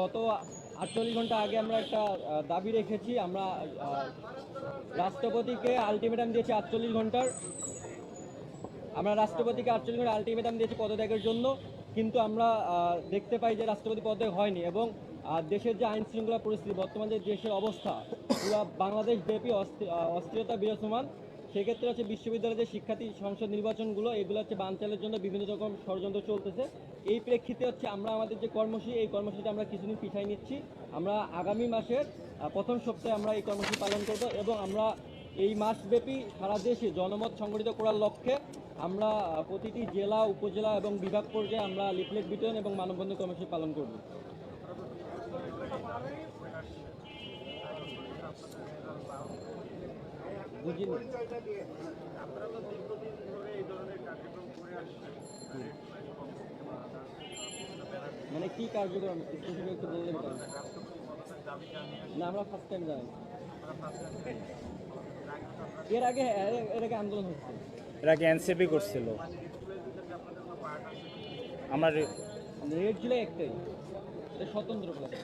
গত আটচল্লিশ ঘণ্টা আগে আমরা একটা দাবি রেখেছি। আমরা রাষ্ট্রপতিকে আলটিমেটাম দিয়েছি আটচল্লিশ ঘণ্টার। আমরা রাষ্ট্রপতিকে আটচল্লিশ ঘণ্টা আলটিমেটাম দিয়েছি পদত্যাগের জন্য। কিন্তু আমরা দেখতে পাই যে রাষ্ট্রপতি পদত্যাগ হয়নি এবং দেশের যে আইন শৃঙ্খলা পরিস্থিতি, বর্তমান যে দেশের অবস্থা, পুরো বাংলাদেশ ব্যাপী অস্থি- অস্থিরতা বিরাজমান। সেক্ষেত্রে হচ্ছে বিশ্ববিদ্যালয়ের যে শিক্ষার্থী সংসদ নির্বাচনগুলো, এগুলো হচ্ছে বানচালের জন্য বিভিন্ন রকম ষড়যন্ত্র চলতেছে। এই প্রেক্ষিতে হচ্ছে আমরা আমাদের যে কর্মসূচি, এই কর্মসূচিটা আমরা কিছুদিন পিছাই নিচ্ছি। আমরা আগামী মাসের প্রথম সপ্তাহে আমরা এই কর্মসূচি পালন করব এবং আমরা এই মাসব্যাপী সারা দেশে জনমত সংগঠিত করার লক্ষ্যে আমরা প্রতিটি জেলা, উপজেলা এবং বিভাগ পর্যায়ে আমরা লিফলেট বিতরণ এবং মানববন্ধন কর্মসূচি পালন করব। বুঝিনি? মানে কি কার্যক্রম? স্পেসিফিক একটু বললে না আমরা ফার্স্ট টাইম যাই। এর আগে এর- আগে আন্দোলন হচ্ছে এর আগে এনসিপি করছিল। আমার রেড ছিল একটাই। স্বতন্ত্র ক্লাস